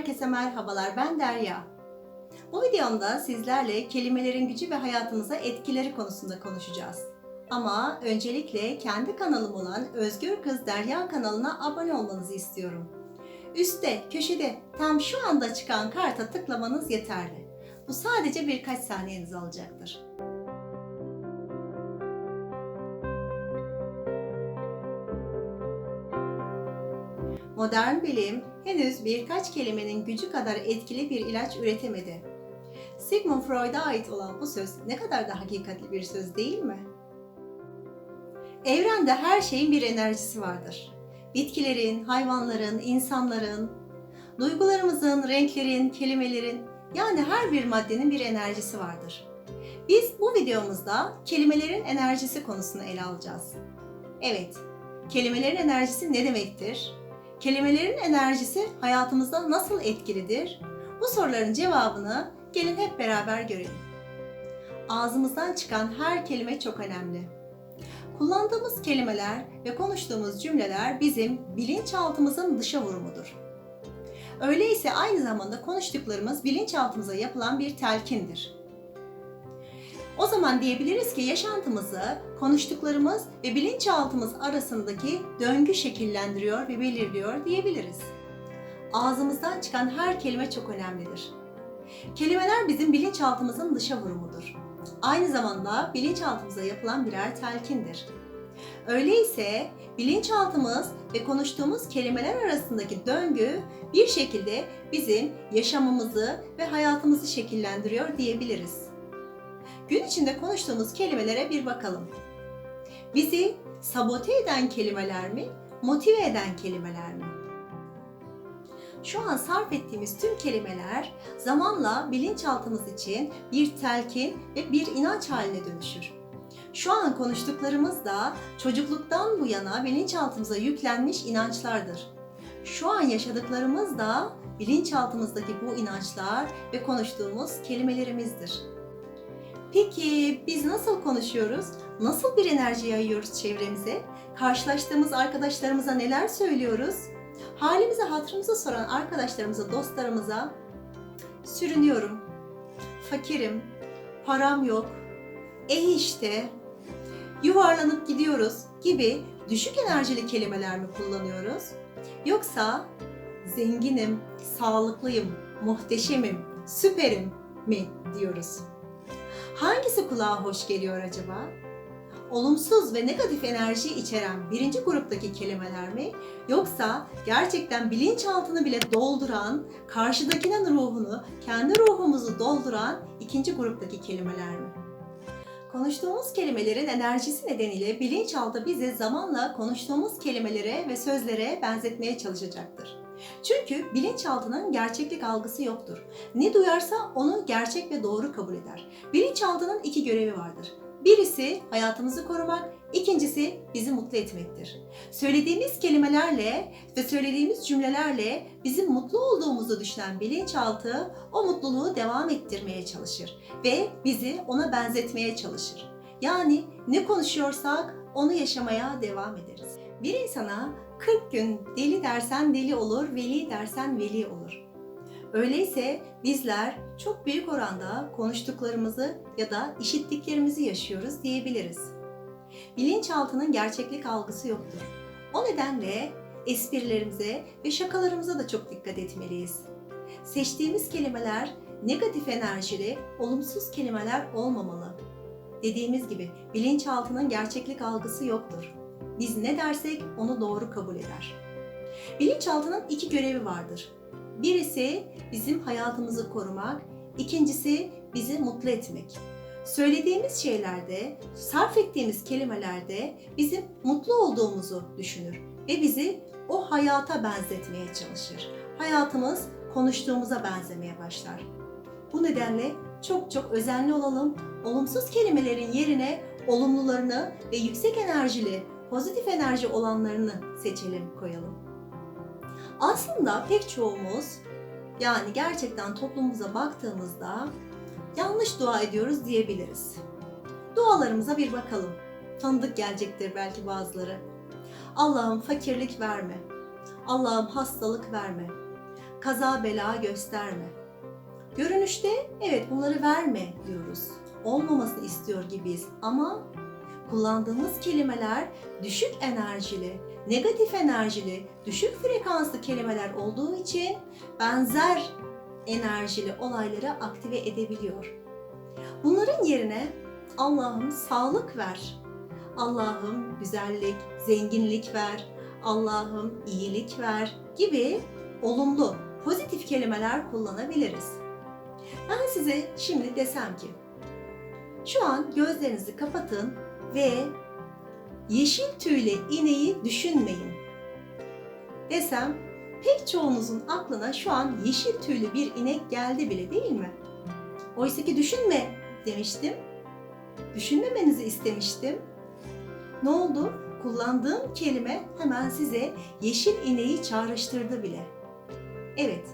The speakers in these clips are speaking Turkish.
herkese merhabalar. Ben Derya. Bu videomda sizlerle kelimelerin gücü ve hayatımıza etkileri konusunda konuşacağız. Ama öncelikle kendi kanalım olan Özgür Kız Derya kanalına abone olmanızı istiyorum. Üstte, köşede tam şu anda çıkan karta tıklamanız yeterli. Bu sadece birkaç saniyenizi alacaktır. Modern bilim henüz birkaç kelimenin gücü kadar etkili bir ilaç üretemedi. Sigmund Freud'a ait olan bu söz ne kadar da hakikatli bir söz değil mi? Evrende her şeyin bir enerjisi vardır. Bitkilerin, hayvanların, insanların, duygularımızın, renklerin, kelimelerin yani her bir maddenin bir enerjisi vardır. Biz bu videomuzda kelimelerin enerjisi konusunu ele alacağız. Evet, kelimelerin enerjisi ne demektir? Kelimelerin enerjisi hayatımızda nasıl etkilidir? Bu soruların cevabını gelin hep beraber görelim. Ağzımızdan çıkan her kelime çok önemli. Kullandığımız kelimeler ve konuştuğumuz cümleler bizim bilinçaltımızın dışa vurumudur. Öyleyse aynı zamanda konuştuklarımız bilinçaltımıza yapılan bir telkindir. O zaman diyebiliriz ki yaşantımızı konuştuklarımız ve bilinçaltımız arasındaki döngü şekillendiriyor ve belirliyor diyebiliriz. Ağzımızdan çıkan her kelime çok önemlidir. Kelimeler bizim bilinçaltımızın dışa vurumudur. Aynı zamanda bilinçaltımıza yapılan birer telkindir. Öyleyse bilinçaltımız ve konuştuğumuz kelimeler arasındaki döngü bir şekilde bizim yaşamımızı ve hayatımızı şekillendiriyor diyebiliriz. Gün içinde konuştuğumuz kelimelere bir bakalım. Bizi sabote eden kelimeler mi, motive eden kelimeler mi? Şu an sarf ettiğimiz tüm kelimeler zamanla bilinçaltımız için bir telkin ve bir inanç haline dönüşür. Şu an konuştuklarımız da çocukluktan bu yana bilinçaltımıza yüklenmiş inançlardır. Şu an yaşadıklarımız da bilinçaltımızdaki bu inançlar ve konuştuğumuz kelimelerimizdir. Peki biz nasıl konuşuyoruz? Nasıl bir enerji yayıyoruz çevremize? Karşılaştığımız arkadaşlarımıza neler söylüyoruz? Halimize, hatırımıza soran arkadaşlarımıza, dostlarımıza sürünüyorum, fakirim, param yok, e işte, yuvarlanıp gidiyoruz gibi düşük enerjili kelimeler mi kullanıyoruz? Yoksa zenginim, sağlıklıyım, muhteşemim, süperim mi diyoruz? Hangisi kulağa hoş geliyor acaba? Olumsuz ve negatif enerji içeren birinci gruptaki kelimeler mi? Yoksa gerçekten bilinçaltını bile dolduran, karşıdakinin ruhunu, kendi ruhumuzu dolduran ikinci gruptaki kelimeler mi? Konuştuğumuz kelimelerin enerjisi nedeniyle bilinçaltı bizi zamanla konuştuğumuz kelimelere ve sözlere benzetmeye çalışacaktır. Çünkü bilinçaltının gerçeklik algısı yoktur. Ne duyarsa onu gerçek ve doğru kabul eder. Bilinçaltının iki görevi vardır. Birisi hayatımızı korumak, ikincisi bizi mutlu etmektir. Söylediğimiz kelimelerle ve söylediğimiz cümlelerle bizim mutlu olduğumuzu düşünen bilinçaltı o mutluluğu devam ettirmeye çalışır ve bizi ona benzetmeye çalışır. Yani ne konuşuyorsak onu yaşamaya devam ederiz. Bir insana 40 gün deli dersen deli olur, veli dersen veli olur. Öyleyse bizler çok büyük oranda konuştuklarımızı ya da işittiklerimizi yaşıyoruz diyebiliriz. Bilinçaltının gerçeklik algısı yoktur. O nedenle esprilerimize ve şakalarımıza da çok dikkat etmeliyiz. Seçtiğimiz kelimeler negatif enerjili, olumsuz kelimeler olmamalı. Dediğimiz gibi bilinçaltının gerçeklik algısı yoktur. Biz ne dersek onu doğru kabul eder. Bilinçaltının iki görevi vardır. Birisi bizim hayatımızı korumak, ikincisi bizi mutlu etmek. Söylediğimiz şeylerde, sarf ettiğimiz kelimelerde bizim mutlu olduğumuzu düşünür ve bizi o hayata benzetmeye çalışır. Hayatımız konuştuğumuza benzemeye başlar. Bu nedenle çok çok özenli olalım. Olumsuz kelimelerin yerine olumlularını ve yüksek enerjili, pozitif enerji olanlarını seçelim, koyalım. Aslında pek çoğumuz yani gerçekten toplumumuza baktığımızda yanlış dua ediyoruz diyebiliriz. Dualarımıza bir bakalım. Tanıdık gelecektir belki bazıları. Allah'ım fakirlik verme. Allah'ım hastalık verme. kaza bela gösterme. Görünüşte evet bunları verme diyoruz. Olmamasını istiyor gibiyiz ama kullandığımız kelimeler düşük enerjili, negatif enerjili, düşük frekanslı kelimeler olduğu için benzer enerjili olayları aktive edebiliyor. Bunların yerine Allah'ım sağlık ver. Allah'ım güzellik, zenginlik ver. Allah'ım iyilik ver gibi olumlu, pozitif kelimeler kullanabiliriz. Ben size şimdi desem ki şu an gözlerinizi kapatın ve yeşil tüylü ineği düşünmeyin. Desem pek çoğunuzun aklına şu an yeşil tüylü bir inek geldi bile değil mi? Oysa ki düşünme demiştim. Düşünmemenizi istemiştim. Ne oldu? Kullandığım kelime hemen size yeşil ineği çağrıştırdı bile. Evet,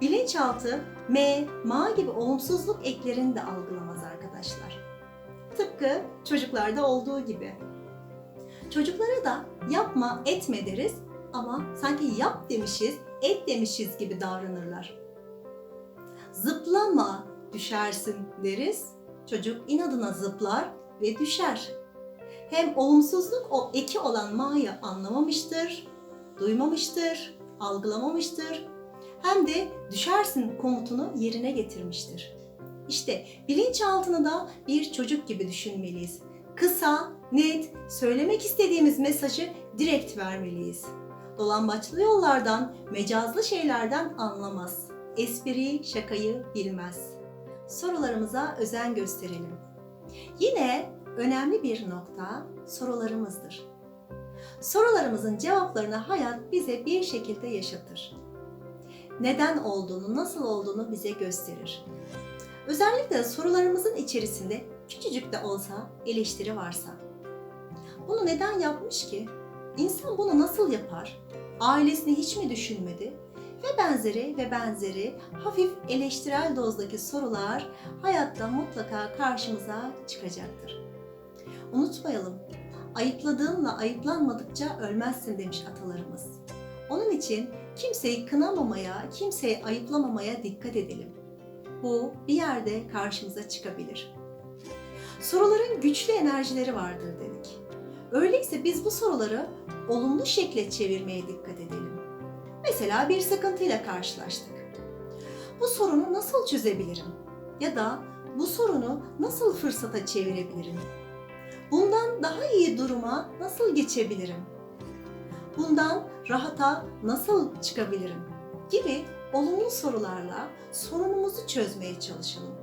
bilinçaltı M, ma gibi olumsuzluk eklerini de algılamaz arkadaşlar. Tıpkı çocuklarda olduğu gibi. Çocuklara da yapma, etme deriz ama sanki yap demişiz, et demişiz gibi davranırlar. Zıplama, düşersin deriz. Çocuk inadına zıplar ve düşer. Hem olumsuzluk o eki olan ma'yı anlamamıştır, duymamıştır, algılamamıştır. Hem de düşersin komutunu yerine getirmiştir. İşte bilinçaltını da bir çocuk gibi düşünmeliyiz. Kısa, net, söylemek istediğimiz mesajı direkt vermeliyiz. Dolambaçlı yollardan, mecazlı şeylerden anlamaz. Espriyi, şakayı bilmez. Sorularımıza özen gösterelim. Yine önemli bir nokta sorularımızdır. Sorularımızın cevaplarını hayat bize bir şekilde yaşatır. Neden olduğunu, nasıl olduğunu bize gösterir. Özellikle sorularımızın içerisinde küçücük de olsa eleştiri varsa. Bunu neden yapmış ki? İnsan bunu nasıl yapar? Ailesini hiç mi düşünmedi? Ve benzeri ve benzeri hafif eleştirel dozdaki sorular hayatta mutlaka karşımıza çıkacaktır. Unutmayalım, ayıpladığınla ayıplanmadıkça ölmezsin demiş atalarımız. Onun için kimseyi kınamamaya, kimseyi ayıplamamaya dikkat edelim. Bu bir yerde karşımıza çıkabilir. Soruların güçlü enerjileri vardır dedik. Öyleyse biz bu soruları olumlu şekle çevirmeye dikkat edelim. Mesela bir sıkıntıyla karşılaştık. Bu sorunu nasıl çözebilirim? Ya da bu sorunu nasıl fırsata çevirebilirim? Bundan daha iyi duruma nasıl geçebilirim? Bundan rahata nasıl çıkabilirim? Gibi olumlu sorularla sorunumuzu çözmeye çalışalım.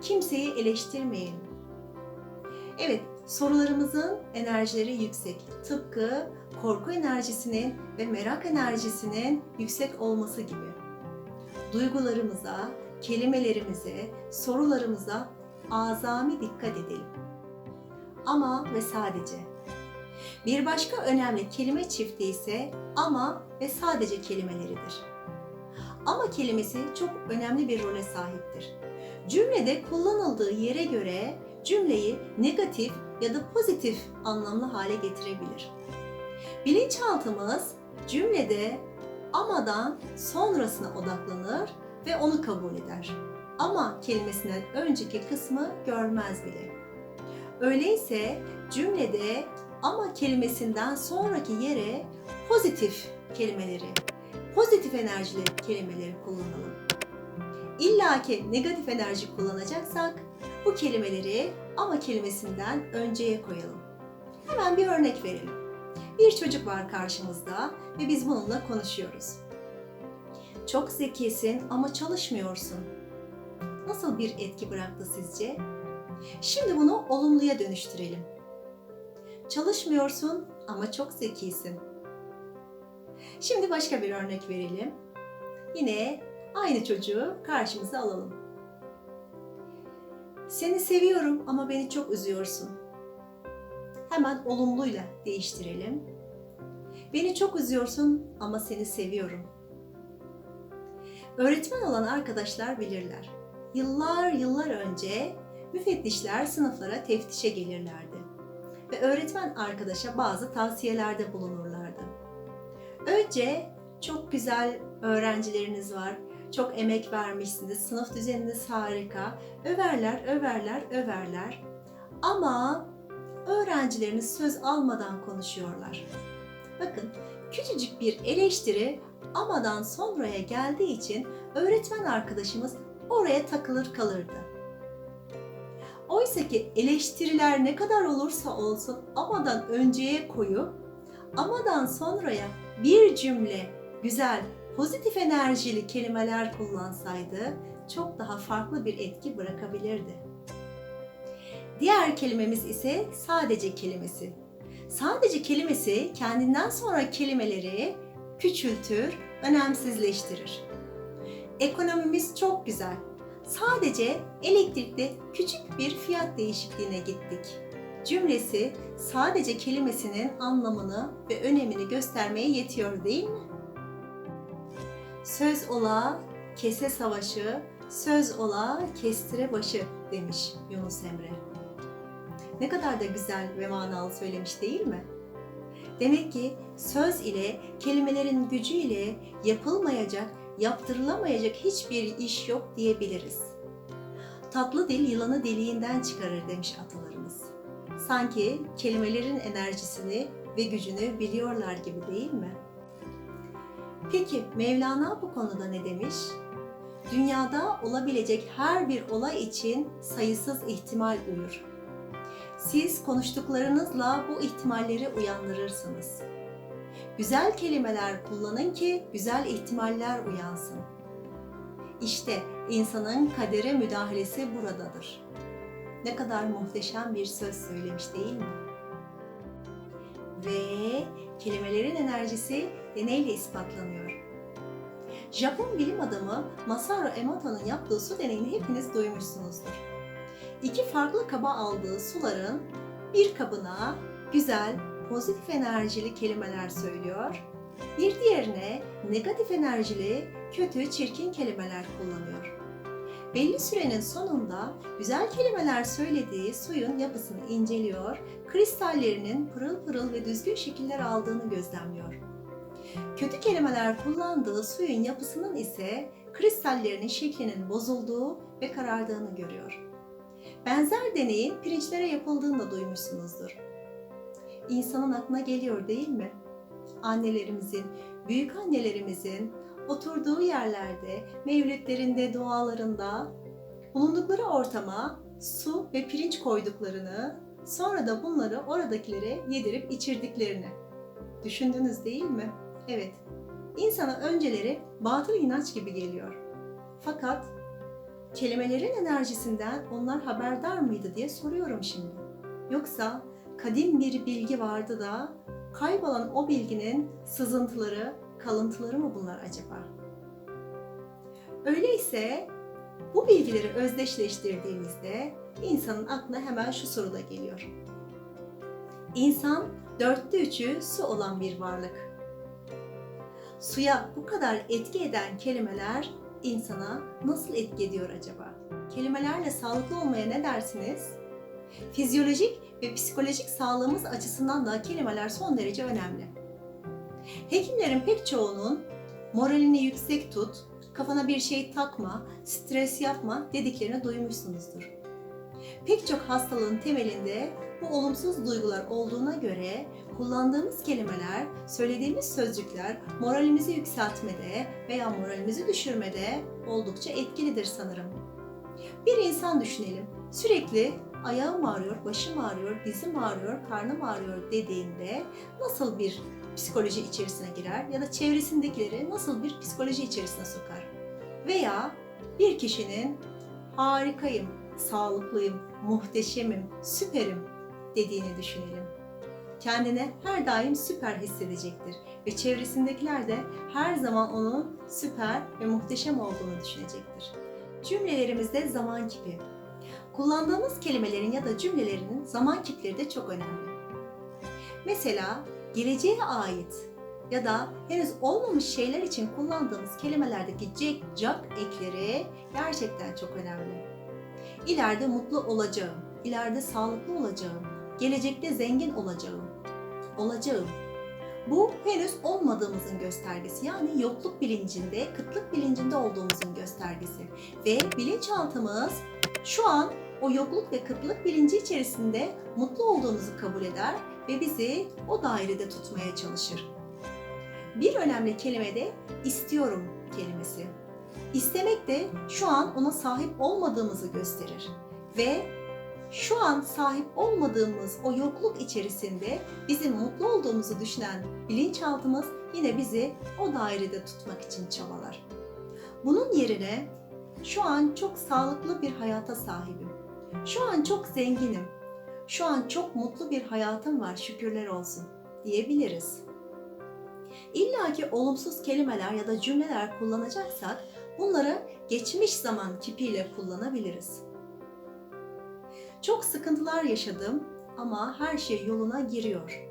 Kimseyi eleştirmeyelim. Evet, sorularımızın enerjileri yüksek. Tıpkı korku enerjisinin ve merak enerjisinin yüksek olması gibi. Duygularımıza, kelimelerimize, sorularımıza azami dikkat edelim. Ama ve sadece. Bir başka önemli kelime çifti ise ama ve sadece kelimeleridir. Ama kelimesi çok önemli bir role sahiptir. Cümlede kullanıldığı yere göre cümleyi negatif ya da pozitif anlamlı hale getirebilir. Bilinçaltımız cümlede amadan sonrasına odaklanır ve onu kabul eder. Ama kelimesinden önceki kısmı görmez bile. Öyleyse cümlede ama kelimesinden sonraki yere pozitif kelimeleri, pozitif enerjili kelimeleri kullanalım. İlla ki negatif enerji kullanacaksak bu kelimeleri ama kelimesinden önceye koyalım. Hemen bir örnek verelim. Bir çocuk var karşımızda ve biz bununla konuşuyoruz. Çok zekisin ama çalışmıyorsun. Nasıl bir etki bıraktı sizce? Şimdi bunu olumluya dönüştürelim. Çalışmıyorsun ama çok zekisin. Şimdi başka bir örnek verelim. Yine aynı çocuğu karşımıza alalım. Seni seviyorum ama beni çok üzüyorsun. Hemen olumluyla değiştirelim. Beni çok üzüyorsun ama seni seviyorum. Öğretmen olan arkadaşlar bilirler. Yıllar yıllar önce müfettişler sınıflara teftişe gelirlerdi ve öğretmen arkadaşa bazı tavsiyelerde bulunurlardı. Önce çok güzel öğrencileriniz var. Çok emek vermişsiniz. Sınıf düzeniniz harika. Överler, överler, överler. Ama öğrencileriniz söz almadan konuşuyorlar. Bakın, küçücük bir eleştiri amadan sonraya geldiği için öğretmen arkadaşımız oraya takılır kalırdı. Oysa ki eleştiriler ne kadar olursa olsun amadan önceye koyup amadan sonraya bir cümle güzel, pozitif enerjili kelimeler kullansaydı çok daha farklı bir etki bırakabilirdi. Diğer kelimemiz ise sadece kelimesi. Sadece kelimesi kendinden sonra kelimeleri küçültür, önemsizleştirir. Ekonomimiz çok güzel. Sadece elektrikte küçük bir fiyat değişikliğine gittik. Cümlesi sadece kelimesinin anlamını ve önemini göstermeye yetiyor değil mi? Söz ola kese savaşı, söz ola kestire başı demiş Yunus Emre. Ne kadar da güzel ve manalı söylemiş değil mi? Demek ki söz ile, kelimelerin gücüyle yapılmayacak, yaptırılamayacak hiçbir iş yok diyebiliriz. Tatlı dil yılanı deliğinden çıkarır demiş atalarımız. Sanki kelimelerin enerjisini ve gücünü biliyorlar gibi değil mi? Peki Mevlana bu konuda ne demiş? Dünyada olabilecek her bir olay için sayısız ihtimal uyur. Siz konuştuklarınızla bu ihtimalleri uyandırırsınız. Güzel kelimeler kullanın ki güzel ihtimaller uyansın. İşte insanın kadere müdahalesi buradadır. Ne kadar muhteşem bir söz söylemiş değil mi? Ve kelimelerin enerjisi deneyle ispatlanıyor. Japon bilim adamı Masaru Emoto'nun yaptığı su deneyini hepiniz duymuşsunuzdur. İki farklı kaba aldığı suların bir kabına güzel, pozitif enerjili kelimeler söylüyor, bir diğerine negatif enerjili, kötü, çirkin kelimeler kullanıyor. Belli sürenin sonunda güzel kelimeler söylediği suyun yapısını inceliyor, kristallerinin pırıl pırıl ve düzgün şekiller aldığını gözlemliyor. Kötü kelimeler kullandığı suyun yapısının ise kristallerinin şeklinin bozulduğu ve karardığını görüyor. Benzer deneyin pirinçlere yapıldığını da duymuşsunuzdur. İnsanın aklına geliyor değil mi? Annelerimizin, büyük annelerimizin oturduğu yerlerde, mevlütlerinde, dualarında bulundukları ortama su ve pirinç koyduklarını, sonra da bunları oradakilere yedirip içirdiklerini düşündünüz değil mi? Evet. İnsana önceleri batıl inanç gibi geliyor. Fakat kelimelerin enerjisinden onlar haberdar mıydı diye soruyorum şimdi. Yoksa kadim bir bilgi vardı da kaybolan o bilginin sızıntıları, kalıntıları mı bunlar acaba? Öyleyse bu bilgileri özdeşleştirdiğimizde insanın aklına hemen şu soru da geliyor. İnsan dörtte üçü su olan bir varlık. Suya bu kadar etki eden kelimeler insana nasıl etki ediyor acaba? Kelimelerle sağlıklı olmaya ne dersiniz? Fizyolojik ve psikolojik sağlığımız açısından da kelimeler son derece önemli. Hekimlerin pek çoğunun moralini yüksek tut, kafana bir şey takma, stres yapma dediklerini duymuşsunuzdur. Pek çok hastalığın temelinde bu olumsuz duygular olduğuna göre kullandığımız kelimeler, söylediğimiz sözcükler moralimizi yükseltmede veya moralimizi düşürmede oldukça etkilidir sanırım. Bir insan düşünelim. Sürekli ayağım ağrıyor, başım ağrıyor, dizim ağrıyor, karnım ağrıyor dediğinde nasıl bir psikoloji içerisine girer ya da çevresindekileri nasıl bir psikoloji içerisine sokar? Veya bir kişinin harikayım, sağlıklıyım, muhteşemim, süperim dediğini düşünelim. Kendine her daim süper hissedecektir ve çevresindekiler de her zaman onun süper ve muhteşem olduğunu düşünecektir. Cümlelerimizde zaman kipi. Kullandığımız kelimelerin ya da cümlelerinin zaman kipleri de çok önemli. Mesela geleceğe ait ya da henüz olmamış şeyler için kullandığımız kelimelerdeki cek, cak ekleri gerçekten çok önemli. İleride mutlu olacağım, ileride sağlıklı olacağım, gelecekte zengin olacağım. Olacağım. Bu henüz olmadığımızın göstergesi. Yani yokluk bilincinde, kıtlık bilincinde olduğumuzun göstergesi. Ve bilinçaltımız şu an o yokluk ve kıtlık bilinci içerisinde mutlu olduğumuzu kabul eder ve bizi o dairede tutmaya çalışır. Bir önemli kelime de istiyorum kelimesi. İstemek de şu an ona sahip olmadığımızı gösterir ve şu an sahip olmadığımız o yokluk içerisinde bizim mutlu olduğumuzu düşünen bilinçaltımız yine bizi o dairede tutmak için çabalar. Bunun yerine şu an çok sağlıklı bir hayata sahibim. Şu an çok zenginim. Şu an çok mutlu bir hayatım var şükürler olsun diyebiliriz. İlla ki olumsuz kelimeler ya da cümleler kullanacaksak bunları geçmiş zaman kipiyle kullanabiliriz. Çok sıkıntılar yaşadım ama her şey yoluna giriyor.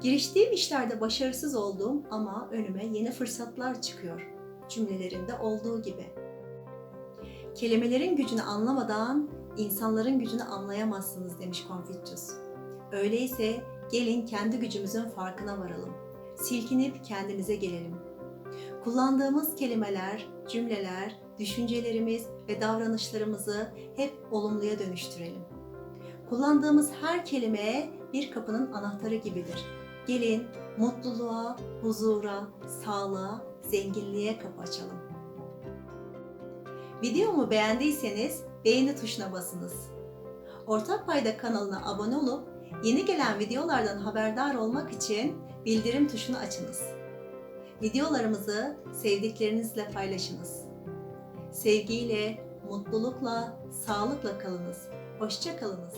Giriştiğim işlerde başarısız oldum ama önüme yeni fırsatlar çıkıyor cümlelerinde olduğu gibi. Kelimelerin gücünü anlamadan insanların gücünü anlayamazsınız demiş Confucius. Öyleyse gelin kendi gücümüzün farkına varalım. Silkinip kendimize gelelim. Kullandığımız kelimeler, cümleler, düşüncelerimiz ve davranışlarımızı hep olumluya dönüştürelim. Kullandığımız her kelime bir kapının anahtarı gibidir. Gelin mutluluğa, huzura, sağlığa, zenginliğe kapı açalım. Videomu beğendiyseniz beğeni tuşuna basınız. Ortak Payda kanalına abone olup yeni gelen videolardan haberdar olmak için bildirim tuşunu açınız. Videolarımızı sevdiklerinizle paylaşınız. Sevgiyle, mutlulukla, sağlıkla kalınız. Hoşça kalınız.